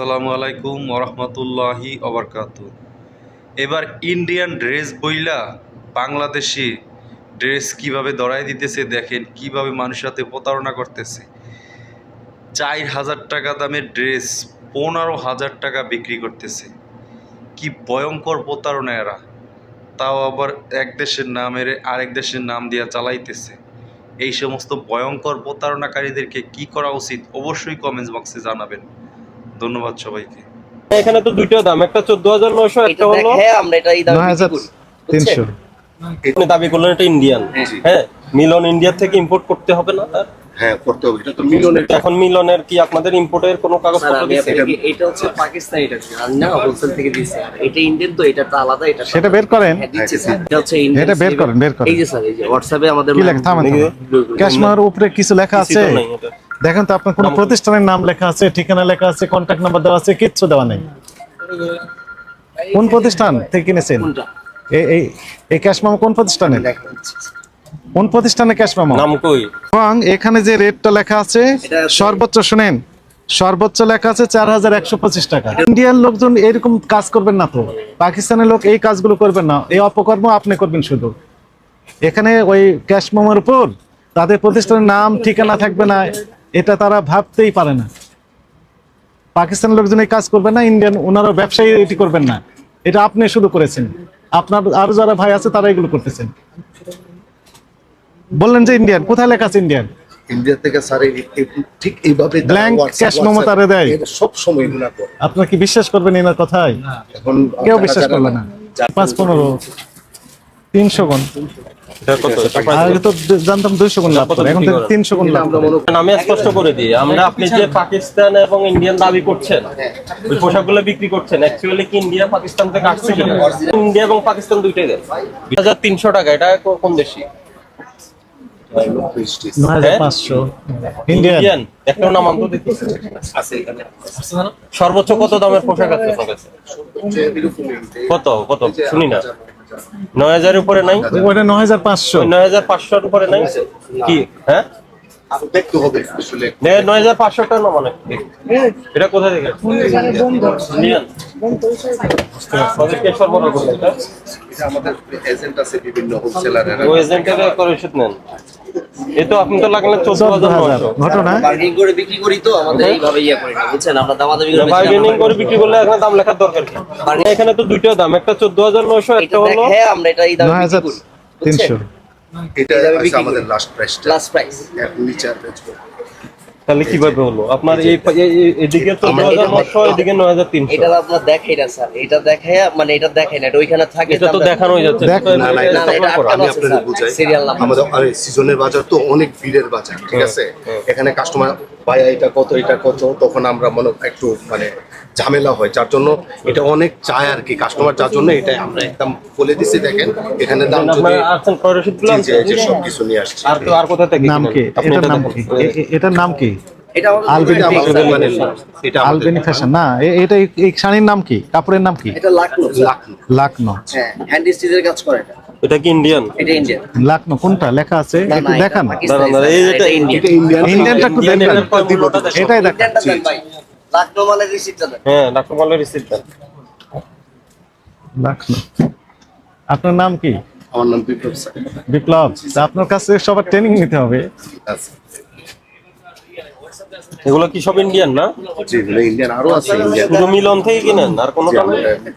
আসসালামু আলাইকুম ওরহমতুল্লাহি অবরকাত এবার ইন্ডিয়ান ড্রেস বইলা বাংলাদেশি ড্রেস কীভাবে দড়াই দিতেছে দেখেন, কীভাবে মানুষের সাথে প্রতারণা করতেছে। চার হাজার টাকা দামের ড্রেস পনেরো হাজার টাকা বিক্রি করতেছে। কি ভয়ঙ্কর প্রতারণা এরা। তাও আবার এক দেশের নামের আরেক দেশের নাম দিয়া চালাইতেছে। এই সমস্ত ভয়ঙ্কর প্রতারণাকারীদেরকে কি করা উচিত অবশ্যই কমেন্টস বক্সে জানাবেন। ধন্যবাদ সবাইকে। এখানে তো দুইটা দাম একটা চোদ্দ হাজার নয়শো একটা এটা হলো দেখে আমরা এটা এই দামে নয় হাজার বিক্রি করি। তিনশো। আপনি দাবি করলেন এটা ইন্ডিয়ান হ্যাঁ। মিলন ইন্ডিয়া থেকে ইম্পোর্ট করতে হবে না তার? হ্যাঁ করতে হবে এটা তো মিলনের এখন মিলনের কি আপনাদের ইম্পোর্টের কোনো কাগজপত্র আমি এটা হচ্ছে পাকিস্তানি এটা আর না হোলসেল থেকে দিছে আর এটা ইন্ডিয়ান তো এটা তো আলাদা এটা সেটা বের করেন। হ্যাঁ, দিচ্ছে স্যার। এটা হচ্ছে ইন্ডিয়ান এটা বের করেন, বের করেন। এই যে স্যার এই যে হোয়াটসঅ্যাপে আমাদের কি লেখা? থামেন ক্যাশমার উপরে কিছু লেখা আছে। দেখেন তো আপনার কোন প্রতিষ্ঠানের নাম লেখা আছে ঠিকানা লেখা আছে কন্ট্যাক্ট নাম্বার দেওয়া আছে কিচ্ছু দেওয়া নেই। কোন প্রতিষ্ঠান থেকে কিনেছেন? এই এই এই ক্যাশ মামা কোন প্রতিষ্ঠানের কোন প্রতিষ্ঠানে ক্যাশ মামা? নাম কই? এবং এখানে যে রেটটা লেখা আছে সর্বোচ্চ শুনেন সর্বোচ্চ লেখা আছে চার হাজার একশো পঁচিশ টাকা। ইন্ডিয়ান লোকজন এরকম কাজ করবেন না তো পাকিস্তানের লোক এই কাজগুলো করবেন না এই অপকর্ম আপনি করবেন শুধু। এখানে ওই ক্যাশ মোমোর উপর তাদের প্রতিষ্ঠানের নাম ঠিকানা থাকবে না এটা তারা ভাবতেই পারে না। পাকিস্তানের লোকজন এই কাজ করবে না ইন্ডিয়ান ওনারা ব্যবসায়ী এটি করবেন না। এটা আপনি শুরু করেছেন। আপনার আরও যারা ভাই আছে তারা এগুলো করতেছেন। বললেন যে ইন্ডিয়ান কোথায় লেখা আছে ইন্ডিয়ান ইন্ডিয়া থেকে স্যার এই- এই- ঠিক এইভাবে তারা Blank WhatsApp- cash দেয়? সব সময় এগুলা করে। আপনার কি বিশ্বাস করবেন এনার কথায়? এখন কেউ বিশ্বাস করবে না। পাঁচ পনেরো তিনশো গুণ। এটা কত? এটা price আগে তো জানতাম দুইশো গুণ লাভ এখন তো তিনশো গুণ লাভ আমরা করে। করি আমি স্পষ্ট করে দিই আমরা আপনি যে পাকিস্তান এবং ইন্ডিয়ান দাবি করছেন ওই পোশাকগুলো বিক্রি করছেন অ্যাকচুয়ালি কি ইন্ডিয়া পাকিস্তান থেকে আসছে কিনা? ইন্ডিয়া এবং পাকিস্তান দুইটাই দুই হাজার তিনশো টাকা এটা কোন দেশি? সর্বোচ্চ কত দামের পোশাক আছে? কত? কত? শুনি না। নয় হাজার উপরে নাই? নয় হাজার পাঁচশো। নয় হাজার পাঁচশোর উপরে নাই? কি? হ্যাঁ? দেখতে হবে আসলে। নয় হাজার মানে এটা কোথায় থেকে? আমাদের এজেন্ট আছে বিভিন্ন হোলসেলারেরা এজেন্টের নেন। এ তো আপনি তো লাগলেন চোদ্দ চোদ্দ হাজার হাজার ঘটনা বার্গেনিং করে বিক্রি করি তো আমাদের। এইভাবে ইয়া করি না বুঝছেন? আমরা দামাদামি করে বার্গেনিং করে বিক্রি করলে এখানে দাম লেখার দরকার কি? এখানে তো দুইটা দাম একটা চোদ্দ হাজার নয়শো একটা হলো দেখে আমরা এটা এই দামে বিক্রি করি তিনশো। এটা আমাদের লাস্ট প্রাইস এখন নিচে আর বেচবো তাহলে কীভাবে হলো? আপনার এই এদিকে নয়শো এদিকে নয় হাজার তিনশো। এটা আপনার দেখাই না স্যার। এটা দেখায় মানে এটা দেখাই না এটা ওইখানে থাকে এটা তো দেখানোই যাচ্ছে। না, না, এটা আমি আপনাদের বুঝাই। আমাদের আরে সিজনের বাজার তো অনেক ভিড়ের বাজার ঠিক আছে? এখানে কাস্টমার পায় এটা কত এটা কত তখন আমরা মনে একটু মানে ঝামেলা হয় যার জন্য এটা অনেক চায় আর কি। কাস্টমার যার জন্য এটা আমরা একদম বলে দিছি দেখেন এখানে দাম যদি আছেন যে সব কিছু নিয়ে আসছি। আর তো আর কোথা থেকে নাম কি? এটার নাম কি? এটার নাম কি? এটা আলবিন ফ্যাশন না এটা এই- শাড়ির নাম কি? কাপড়ের নাম কি? এটা। লাকনো হ্যাঁ হ্যান্ড স্টিচের কাজ করে এটা। এটা কি ইন্ডিয়ান এটা ইন্ডিয়ান লাকনো কোনটা? লেখা আছে? না, একটু দেখান। এটা ইন্ডিয়ান। ইন্ডিয়ানটা একটু। এটাই দেখান। লাখনো মালের রিসিপ্টটা দেন। হ্যাঁ মালের আপনার নাম কি? আমার নাম বিপ্লব বিপ্লব তা আপনার কাছে সবার ট্রেনিং নিতে হবে। এগুলো কি সব ইন্ডিয়ান না? যেগুলো ইন্ডিয়ান আরও আছে ইন্ডিয়ান শুধু মিলন থেকে কিনেন আর কোনো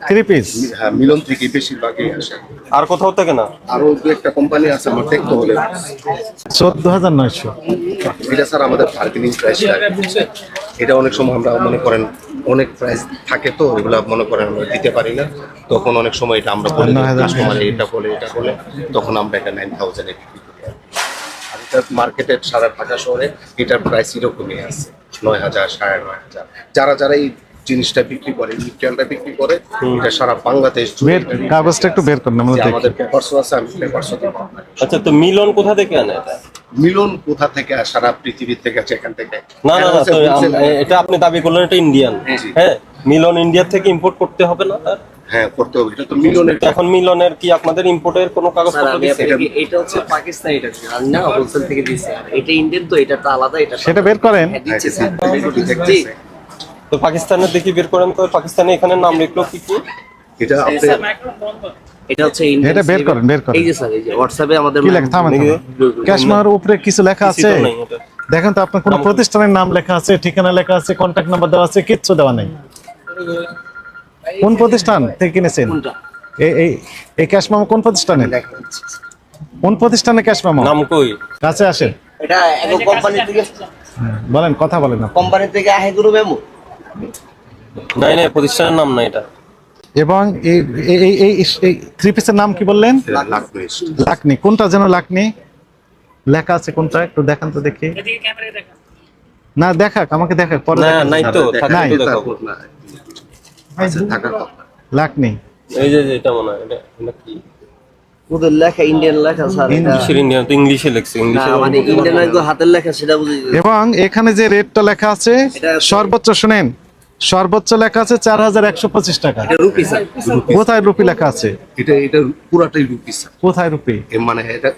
থ্রি পিস হ্যাঁ মিলন থেকে বেশিরভাগই আসে। আর কোথাও থেকে না? আরও দু একটা কোম্পানি আছে আমার দেখতে হলে। চোদ্দ হাজার নয়শো। এটা স্যার আমাদের বার্গেনিং প্রাইস এটা অনেক সময় আমরা মনে করেন অনেক প্রাইস থাকে তো এগুলা মনে করেন আমরা দিতে পারি না। তখন অনেক সময় এটা আমরা বলে কাস্টমার এটা বলে এটা বলে তখন আমরা এটা নাইন থাউজেন্ডে বিক্রি করি আর এটা মার্কেটের সারা ঢাকা শহরে এটার প্রাইস এরকমই আছে নয় হাজার সাড়ে নয় হাজার। যারা যারা এই জিনিসটা বিক্রি করে মিটেরিয়ালটা বিক্রি করে এটা সারা বাংলাদেশ জুড়ে কাগজটা একটু বের করুন আমরা দেখি। আমাদের পেপারসও আছে আমি পেপারসও দেবো আপনাকে। আচ্ছা তো মিলন কোথা থেকে আনে এটা? মিলন কোথা থেকে সারা পৃথিবীর থেকে আছে এখান থেকে। না না এটা আপনি দাবি করলেন এটা ইন্ডিয়ান হ্যাঁ মিলন ইন্ডিয়া থেকে ইম্পোর্ট করতে হবে না তার? হ্যাঁ করতে হবে। এটা তো মিলনের এখন মিলনের কি আপনাদের ইম্পোর্টের কোনো স্যার কাগজপত্র আমি দিচ্ছে আপনাকে এটা হচ্ছে পাকিস্তানি এটা আর না হোলসেল থেকে দিছে এটা ইন্ডিয়ান তো এটা তো আলাদা এটা সেটা বের করেন? হ্যাঁ হ্যাঁ, জি। দেখতেছে। তো পাকিস্তানের দেখি বের করেন তো পাকিস্তানে এখানে নাম লিখলো কি কি? এটা আপনি এটা হচ্ছে এটা বের করেন, বের করেন। এই যে স্যার এই যে হোয়াটসঅ্যাপে আমাদের কি লেখা? থামেন। উপরে কিছু লেখা আছে। দেখেন তো আপনার কোন প্রতিষ্ঠানের নাম লেখা আছে ঠিকানা লেখা আছে কন্ট্যাক্ট নাম্বার দেওয়া আছে কিচ্ছু দেওয়া নেই। কোন প্রতিষ্ঠান থেকে কিনেছেন? এই ক্যাশ মামা কোন প্রতিষ্ঠানে কোন প্রতিষ্ঠানে ক্যাশ মামা নাম কই? কাছে আসেন। এটা এক কোম্পানি থেকে বলেন কথা বলেন আপনি। কোম্পানি থেকে আহে গুরু মেমো নাই নাই প্রতিষ্ঠানের নাম নাই এটা। এবং এই এই এই- থ্রি পিসের নাম কি বললেন? লাকমি লাকনি কোনটা যেন লাকনি লেখা আছে কোনটা? একটু দেখান তো দেখি। না দেখাক আমাকে দেখাক পরে না নাই তো থাকলে নাই। তো দেখাবো আচ্ছা থাকার কথা। লাকনি এই যে যে এটা মনে হয় এটা এটা কি? ওদের লেখা ইন্ডিয়ান লেখা স্যার ইংলিশের ইন্ডিয়ান তো ইংলিশে লেখছে ইংলিশে মানে ইন্ডিয়ান হাতের লেখা সেটা বুঝি এবং এখানে যে রেটটা লেখা আছে সর্বোচ্চ শুনেন সর্বোচ্চ লেখা আছে চার হাজার একশো পঁচিশ টাকা। এটা রুপি স্যার। কোথায় রুপি লেখা আছে? এটা এটা পুরাটাই রুপি কোথায় রুপি? মানে এটা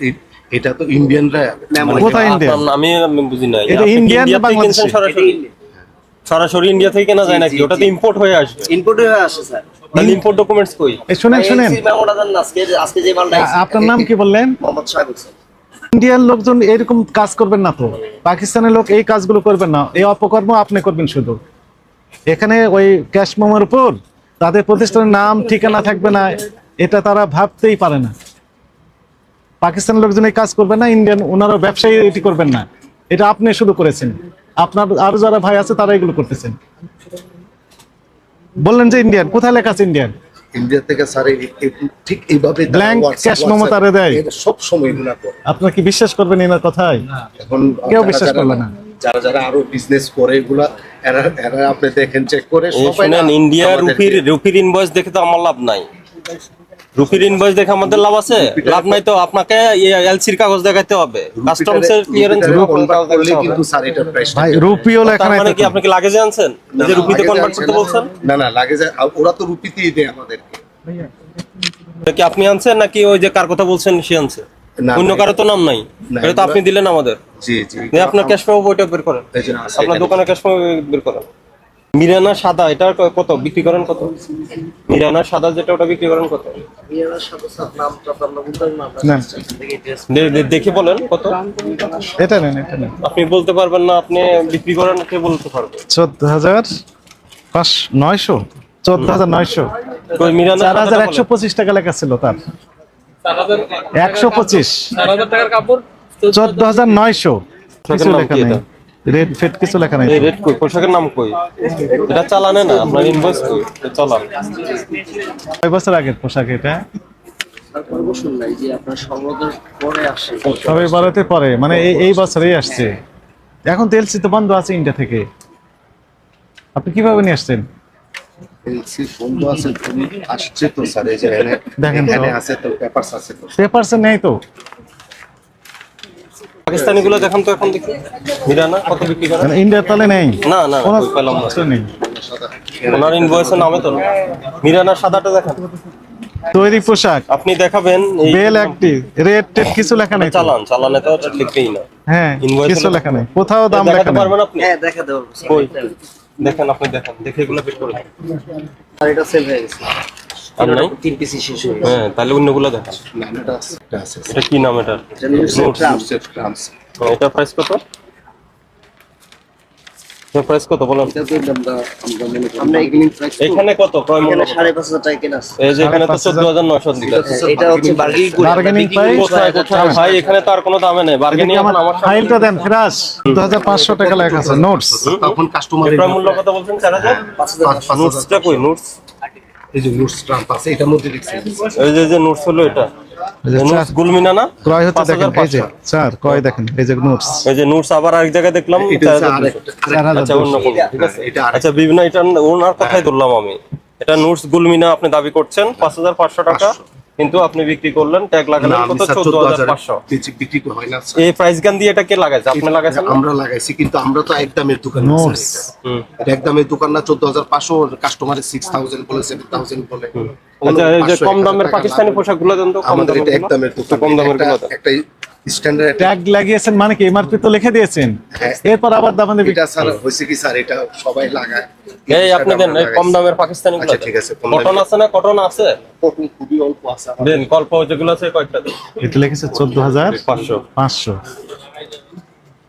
এটা তো ইন্ডিয়ানরা মানে কোথায় ইন্ডিয়া আপনার আমি বুঝি এটা ইন্ডিয়ান না ইন্ডিয়া থেকে বাংলাদেশি? সরাসরি ইন্ডিয়া থেকে কেনা যায় নাকি? ওটা তো ইম্পোর্ট হয়ে আসবে। ইনপুট হয়ে আসে স্যার। তাহলে ইম্পোর্ট ডকুমেন্টস কই? এই শুনেন শুনেন। এই মেমোটা দেন না, আজকে আজকে যে মালটা আপনার নাম কি বললেন? মোহাম্মদ সাহেব স্যার। ইন্ডিয়ান লোকজন এরকম কাজ করবেন না তো? পাকিস্তানের লোক এই কাজগুলো করবেন না। এই অপকর্ম আপনি করবেন শুধু। এখানে ওই ক্যাশ মোমের উপর তাদের প্রতিষ্ঠানের নাম ঠিকানা থাকবে না। এটা তারা ভাবতেই পারে না। পাকিস্তানের লোকজন এই কাজ করবে না ইন্ডিয়ান ওনারা ব্যবসায়ী এটি করবেন না। এটা আপনি শুধু করেছেন। আপনার আরও যারা ভাই আছে তারা এগুলো করতেছেন। বললেন যে ইন্ডিয়ান কোথায় লেখা আছে ইন্ডিয়ান ইন্ডিয়া থেকে স্যার ঠিক এইভাবে দেয়। সব সময় এগুলা করে। আপনার কি বিশ্বাস করবেন এনার কথায়? এখন কেউ বিশ্বাস করবে না। যারা যারা আরও বিজনেস করে এগুলা এরা এরা আপনি দেখেন চেক করে এই সবাই ইন্ডিয়া রুপির রুপির ইনভয়েস দেখে তো আমার লাভ নাই। রুপির ইনভয়েস দেখে আমাদের লাভ আছে? লাভ নাই তো আপনাকে এলসির কাগজ দেখাতে হবে। কাস্টমস এর ক্লিয়ারেন্স কিন্তু স্যার এটা প্রাইস ভাই রুপিও লেখা নাই মানে কি আপনি কি লাগেজে আনছেন? রুপিতে কনভার্ট করতে বলছেন? না না ওরা তো রুপিতেই দেয় আমাদেরকে। এটা কি আপনি আনছেন নাকি ওই যে কার কথা বলছেন সে আনছে? অন্য কারও তো নাম নাই। এটা তো আপনি দিলেন আমাদের। জি জি আপনার ক্যাশ পাবো ওইটা বের করেন। আপনার। দোকানে ক্যাশ পাবো বের করেন। মিরানা সাদা এটা কত বিক্রি করেন কত মিরানা সাদা যেটা ওটা বিক্রি করেন কত দেখে বলেন কত এটা নেন এটা নেন আপনি বলতে পারবেন না আপনি বিক্রি করেন কে বলতে পারবে চোদ্দ হাজার পাঁচ নয়শো চোদ্দ হাজার নয়শো মিরানা চার হাজার একশো। পঁচিশ টাকা লেখা ছিল তার একশো পঁচিশ চোদ্দ হাজার নয়শো কিছু লেখা নেই? রেড ফেড কিছু লেখা নেই এই কই? পোশাকের নাম কই? এটা চালানে না আপনার ইনভয়েস কই? চালান। কয় বছর আগের পোশাক এটা? সবাই বাড়াতে পরে মানে এই বছরেই আসছে। এখন তো এলসি তো বন্ধ আছে ইন্ডিয়া থেকে। আপনি কীভাবে নিয়ে আসছেন? এলসি বন্ধ আছে তুমি আসছে তো স্যার এই যে এখানে দেখেন পেপারসে নেই তো? পাকিস্তানি গুলো দেখান তো এখন দেখি। মিরানা কত বিক্রি করেন? মানে ইন্ডিয়ার তালে নেই। না না কোনো পেলাম না। নেই। ওনার ইনভয়েসের নামে তো। মিরানা সাদাটা দেখান। তৈরি পোশাক। আপনি দেখাবেন এই বেল একটি রেড টেড কিছু লেখা নেই চালান চালানে তো ওটা লিখবেই না। হ্যাঁ কিছু লেখা নেই। কোথাও দাম লেখা নেই। পারবেন আপনি? হ্যাঁ স্যার। কই? দেখেন আপনি দেখেন। দেখে এগুলো বের করে আর এটা সেল হয়ে গেছে। আর নাই তিন পিসি শেষ হয়ে হ্যাঁ তাহলে অন্যগুলো দেখান। না এটা আছে। এটা কি নাম এটা এটা নিউজ Notes। সেট গ্রামস এটা প্রাইস কত? প্রাইস কত বলেন? আমরা আমরা মনে করি। আমরা এগুলি প্রাইস এখানে কত? ক্রয় মূল্য? সাড়ে পাঁচ হাজার টাকা কেনা এই যে এখানে তো চোদ্দ হাজার নয়শো এটা হচ্ছে বার্গেনিং করে Bargaining price? কোথায়? কোথায় ভাই এখানে তো আর কোনো দামে নেই। বার্গেনিং আমার ফাইলটা দেন ফিরাস দু হাজার পাঁচশো টাকা লেখা আছে নোটস তখন কাস্টমার মূল্য কত বলছেন? চার হাজার? পাঁচ হাজার পাঁচ পাঁচ নোটসটা কই? নোটস এই যে নোটস স্ট্যাম্প আছে এটার মধ্যে এই যে যে নোটস হলো এটা। এই যে নোটস গুলমিনা না? ক্রয় হচ্ছে দেখেন এই যে স্যার ক্রয় দেখেন এই যে নোটস এই যে নোটস আবার আরেক জায়গায় দেখলাম এটা হচ্ছে 4200 আরেকটা চার হাজার আচ্ছা অন্য ঠিক আছে আচ্ছা বিভিন্ন এটা ওনার কথাই ধরলাম আমি। এটা নোটস গুলমিনা আপনি দাবি করছেন পাঁচ হাজার পাঁচশো টাকা। কিন্তু আপনি বিক্রি করলেন ট্যাগ লাগালেন কত? স্যার চোদ্দ চোদ্দ হাজার হাজার পাঁচশো বিক্রি হয় না এই প্রাইস গান দিয়ে এটা কে লাগাইছে? আপনি লাগাইছেন আমরা লাগাইছি কিন্তু আমরা তো একদমের দোকান না স্যার এটা। একদমের দোকান না চোদ্দ হাজার পাঁচশো কাস্টমারের সিক্স থাউজেন্ড বলে সেভেন থাউজেন্ড বলে। আচ্ছা এই যে কম দামের পাকিস্তানি পোশাকগুলো পোশাকগুলো দেন তো কম আমাদের দামের। একদমের দোকান। কম দামের। একটা স্ট্যান্ডার্ড ট্যাগ লাগিয়েছেন মানে কি? এমআরপি তো লিখে দিয়েছেন। হ্যাঁ। এরপর আবার দাম এটা স্যার হয়েছে কি স্যার? এটা সবাই লাগায়। এই আপনি দেন কম দামের পাকিস্তানি আচ্ছা, ঠিক আছে, কটন আছে না কটন আছে? কটন খুবই অল্প আছে দেন কল্প যেগুলো আছে কয়েকটা দেন। এটা লিখেছে চোদ্দ হাজার পাঁচশো। পাঁচশো।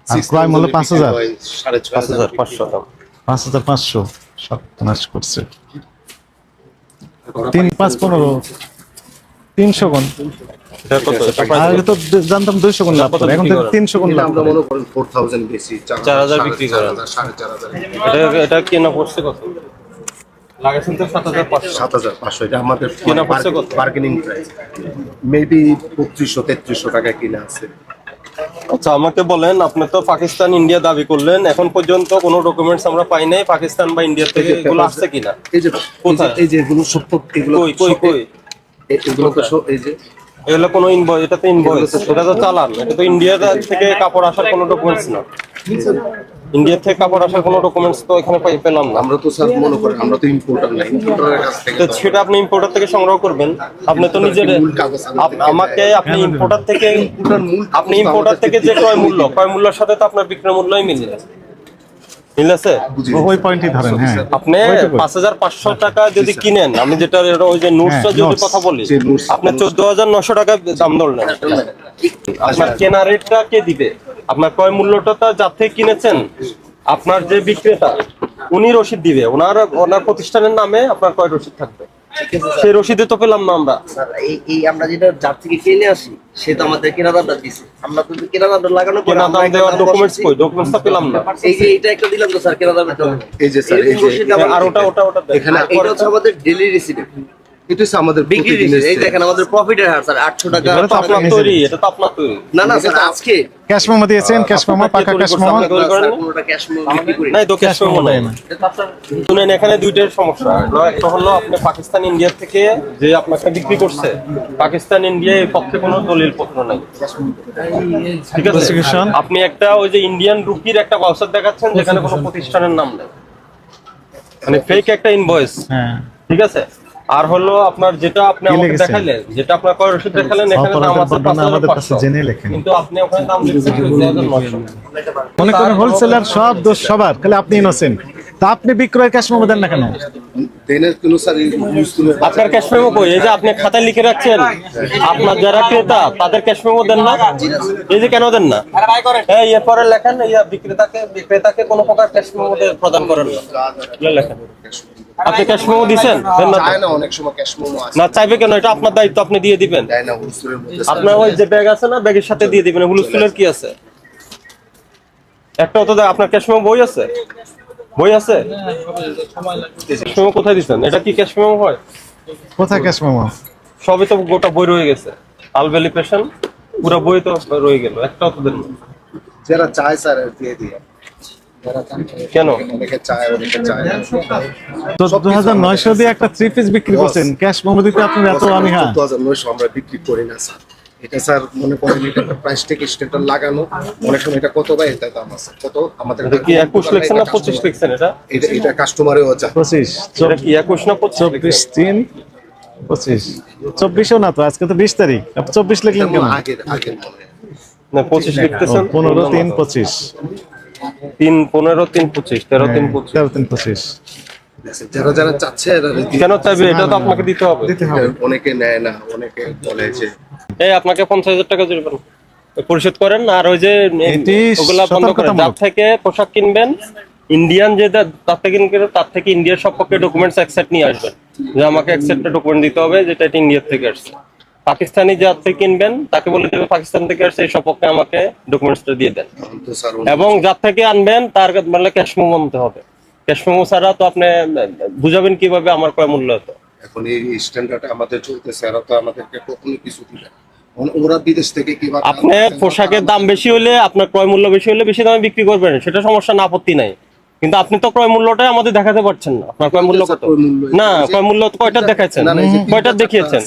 আর ক্রয় মূল্য পাঁচ হাজার। সাড়ে ছয় পাঁচ হাজার হাজার পাঁচশো দাম পাঁচ হাজার পাঁচশো। সর্বনাশ করছে। তিন পাঁচ পনেরো। তিনশো গুণ। প্রায় আগে তো জানতাম দুইশো গুণ লাভ করে এখন তিনশো গুণ লাভ মনে করেন ফোর থাউজেন্ড বেশি চার হাজার বিক্রি করেন। সাড়ে চার হাজার এটা এটা কেনা পড়ছে কত? লাগাইছেন তো সাত হাজার পাঁচশো। সাত হাজার পাঁচশো এটা আমাদের কেনা পড়ছে কত? বার্গেনিং প্রাইস মেবি বত্রিশশো তেত্রিশশো টাকা কিনা আছে। আচ্ছা আমাকে বলেন আপনি তো পাকিস্তান ইন্ডিয়া দাবি করলেন এখন পর্যন্ত কোনো ডকুমেন্টস আমরা পাই নাই পাকিস্তান বা ইন্ডিয়া থেকে এগুলো আসছে কিনা? এই যে? এই যে এগুলো সব এগুলো কই কই কই? এ- এগুলো তো এই যে এগুলো কোনো ইনভয়েস এটা তো ইনভয়েস এটা তো চালান। এটা তো ইন্ডিয়া থেকে কাপড় আসার কোনো ডকুমেন্টস না। ইন্ডিয়া থেকে কাপড় আসার কোনো ডকুমেন্টস তো এখানে পাই- পেলাম না। আমরা তো স্যার মনে করেন আমরা তো ইম্পোর্টার না ইম্পোর্টারের কাছ থেকে তো সেটা আপনি ইম্পোর্টার থেকে সংগ্রহ করবেন। আপনি তো নিজের আমাকে আপনি ইম্পোর্টার থেকে ইম্পোর্টার মূল কাগজ আপনি ইম্পোর্টার থেকে যে ক্রয় মূল্য ক্রয় মূল্যের সাথে তো আপনার বিক্রয় মূল্যই মিলে। মিল আছে? ওই পয়েন্টই ধরেন হ্যাঁ। আপনি পাঁচশো টাকা যদি কিনেন আমি যেটা এটা ওই যে নোটসটা হ্যাঁ, যদি কথা বলি যে আপনি চোদ্দ হাজার নশো টাকা দাম ধরলেন। আপনার কেনা রেটটা কে দিবে? আপনার ক্রয় মূল্যটা তা যার থেকে কিনেছেন আপনার যে বিক্রেতা উনি রসিদ দিবে। ওনার ওনার প্রতিষ্ঠানের নামে আপনার কয় রসিদ থাকবে। সেই রসিদে তো পেলাম না আমরা। এই এই আমরা যেটা যার থেকে কিনে আসি সে তো আমাদের কেনা দামটা দিছে। আমরা তো কেনা দামটা লাগানো কেনা দাম দেওয়ার ডকুমেন্টস কই? ডকুমেন্টস তো পেলাম না। এই যে এটা একটা দিলাম তো স্যার কেনা দামটা এই যে স্যার, এই যে- আর ওটা ওটা ওটা। এখানে এটা হচ্ছে আমাদের ডেলি রিসিপ্ট এটা হচ্ছে আমাদের। এই দেখেন আমাদের প্রফিটের হার স্যার আটশো টাকা এটা তো আপনার তৈরি এটা তো আপনার তৈরি না না স্যার আজকে ক্যাশ মেমো দিয়েছেন ক্যাশ মেমো পাকা ক্যাশ তৈরি মেমো করছে? তৈরি করেন স্যার, না? কোনোটা ক্যাশ বিক্রি করি। না। ক্যাশ Cash memo মেমো নাই দেয় না। শুনেন এখানে দুইটার সমস্যা। হলো একটা হলো আপনি পাকিস্তান ইন্ডিয়া থেকে যে আপনাকে বিক্রি করছে। পাকিস্তান ইন্ডিয়া এর পক্ষে কোনো দলিল পত্র নাই। ঠিক আছে? আপনি একটা ওই যে ইন্ডিয়ান রুপির একটা ভাউচার দেখাচ্ছেন যেখানে কোনো প্রতিষ্ঠানের নাম নেই। মানে ফেক একটা ইনভয়েস হ্যাঁ। ঠিক আছে? আর হলো আপনার যেটা আপনি আমাকে? দেখাইলেন যেটা আপনার কয় রসিদ দেখালেন এখানে দাম আছে আমাদের কাছে 5500 জেনে লেখেন। কিন্তু আপনি ওখানে দাম লিখছেন 14900 মনে করেন হোলসেলার সব দোষ সবার খালি আপনি ইনোসেন্ট তা আপনি বিক্রয়ের ক্যাশ মেমো দেন না কেন? দেনের কোনো স্যার আপনার ক্যাশ মেমো কই? এই যে আপনি খাতায় লিখে রাখছেন আপনার যারা ক্রেতা তাদের ক্যাশ মেমো দেন না? এই যে কেন দেন না? এই এরপরে লেখেন এই বিক্রেতাকে বিক্রেতাকে কোনো প্রকার ক্যাশ মেমো প্রদান করেন না। ইয়ে লেখেন। আপনি ক্যাশ মেমো দেন না চায় না অনেক সময় ক্যাশ মোমো আছে। না চাইবে কেন? এটা আপনার দায়িত্ব আপনি দিয়ে দিবেন। দেয় না হুলসুলের মধ্যে আপনার ওই যে ব্যাগ আছে না ব্যাগের সাথে দিয়ে দিবেন হুলুস্কুলের কি আছে? একটা তো আপনার ক্যাশ মেমো বই আছে? বই আছে? ক্যাশ মেমো কোথায় দিচ্ছেন এটা কি ক্যাশ মেমো হয়? কোথায় ক্যাশ মেমো সবই তো গোটা বই রয়ে গেছে। আলবেলি পেশেন্ট পুরো বই তো রয়ে গেল একটাও তো দেন না। যারা চায় স্যার দিয়ে দিয়ে। কেন? অনেকে চায় অনেকে চায় চোদ্দ হাজার নয়শো দিয়ে একটা থ্রি পিস বিক্রি করছেন। ক্যাশ মেমো দিতে আপনার এত অনীহা চোদ্দ হাজার নয়শো আমরা বিক্রি করি না স্যার। এটা স্যার মনে করেন এটা একটা প্রাইস থেকে স্টেটার লাগানো। অনেক সময় এটা কত ভাই? এটা দাম আছে। কত? আমাদের কি লিখছেন না পঁচিশ লিখছেন এটা? এটা এটা কাস্টমারেও চায়। পঁচিশ এটা কি একুশ না পঁচিশ চব্বিশ তিন পঁচিশ। চব্বিশও না তো আজকে তো বিশ তারিখ। আপনি চব্বিশ লিখলেন কেন? আগের আগের মনে হয়। না পঁচিশ ও, লিখতেছেন পনেরো তিন পঁচিশ। তিন পনেরো তিন পঁচিশ তেরো তিন পঁচিশ। তেরো তিন পঁচিশ। যারা যারা চাচ্ছে কেন চাইবে? এটা তো আপনাকে দিতে হবে। দিতে হবে। অনেকে নেয় না অনেকে বলে যে এই আপনাকে পঞ্চাশ হাজার টাকা জরিমানা। পরিশোধ করেন আর ওই যে এটি ওগুলা বন্ধ করেন। যার থেকে পোশাক কিনবেন ইন্ডিয়ান যে তার থেকে কিনবেন তার থেকে ইন্ডিয়ার সবপক্ষে ডকুমেন্টস একসেট নিয়ে আসবেন। যে আমাকে একসেপ্টেড ডকুমেন্ট দিতে হবে যেটা এটা ইন্ডিয়ার থেকে আসছে। পাকিস্তানি যার থেকে কিনবেন তাকে বলে দেবে পাকিস্তান থেকে আসছে এই সপক্ষে আমাকে ডকুমেন্টসটা দিয়ে দেন। এবং যার থেকে আনবেন তার মানে ক্যাশ মেমো আনতে হবে। ক্যাশ মেমো ছাড়া তো আপনি বুঝাবেন কীভাবে আমার কয় মূল্য হতো এখন এই স্ট্যান্ডার্ড আমাদের চলতেছে এরা তো আমাদেরকে কখনো কিছু দিবে না। ওরা বিদেশ থেকে কিবা আপনি পোশাকের দাম বেশি হলে আপনার ক্রয় মূল্য বেশি হলে বেশি দামে বিক্রি করবেন সেটা সমস্যা না আপত্তি নাই। কিন্তু আপনি তো ক্রয় মূল্যটাই আমাদের দেখাতে পারছেন না। আপনার ক্রয় মূল্য কত? না ক্রয় মূল্য কয়টা দেখাচ্ছেন কয়টা দেখিয়েছেন?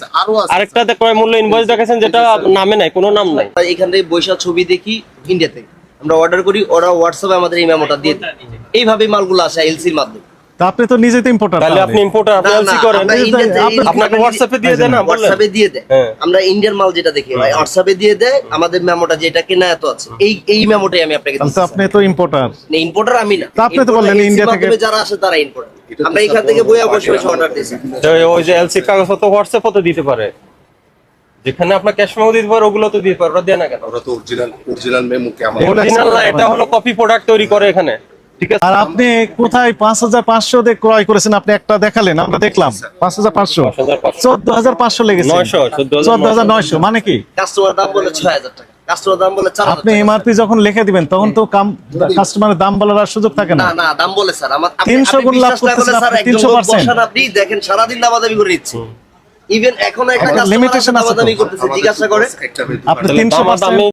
আরেকটা ক্রয় মূল্য ইনভয়েস দেখাচ্ছেন যেটা নামে নাই কোনো নাম নাই। তাই এখান থেকে বৈশাখ ছবি দেখি ইন্ডিয়া থেকে আমরা অর্ডার করি ওরা হোয়াটসঅ্যাপে আমাদের এই মেমোটা দিয়ে দেয়। এইভাবে মালগুলো আসে এলসির মাধ্যমে। তা আপনি তো নিজে তো ইম্পোর্টার তাহলে আপনি ইম্পোর্টার আপনি এলসি করেন। আপনাকে হোয়াটসঅ্যাপে দিয়ে দেন না হোয়াটসঅ্যাপে দিয়ে দেয়। হ্যাঁ। আমরা ইন্ডিয়ান মাল যেটা দেখি ভাই হোয়াটসঅ্যাপে দিয়ে দেয় আমাদের মেমোটা যেটা কেনা এত আছে। এই এই মেমোটাই আমি আপনাকে তো আপনি তো ইম্পোর্টার না ইম্পোর্টার আমি না। তা আপনি তো বললেন ইন্ডিয়া থেকে- যারা আসে তারা ইম্পোর্টার আমরা এখান থেকে বইয়া বসে বসে অর্ডার দিয়েছি। তো ওই যে এলসি কাগজ তো হোয়াটসঅ্যাপ তো দিতে পারে। যেখানে আপনার ক্যাশ মেমো দিতে পারে ওগুলো তো দিতে পারে ওরা দেয় না কেন? ওরা তো অরিজিনাল অরিজিনাল মেমোকে আমার এগুলো অরিজিনাল না এটা হলো কপি প্রোডাক্ট তৈরি করে এখানে। ঠিক আছে? আর আপনি কোথায় পাঁচ হাজার পাঁচশো দিয়ে ক্রয় করেছেন? আপনি একটা দেখালেন আমরা দেখলাম। পাঁচ হাজার পাঁচশো। চোদ্দ হাজার পাঁচশো লেগেছে। চোদ্দ হাজার নয়শো। মানে কি? কাস্টমার দাম বলে ছয় হাজার টাকা। কাস্টমার দাম বলে আপনি এমআরপি যখন লিখে দিবেন তখন তো কাস্টমারের দাম বলার আর সুযোগ থাকে না। না না দাম বলে স্যার আমার 300 গুণ লাভ বিশ্বাস না করলে করতেছেন আপনি, 300% আপনি দেখেন সারাদিন দামাদামি করে দিচ্ছে। ইভেন এখন একটা আমার আছে দামাদামি করতেছে জিজ্ঞাসা করে। আপনি তাহলে তিনশো দামাদামি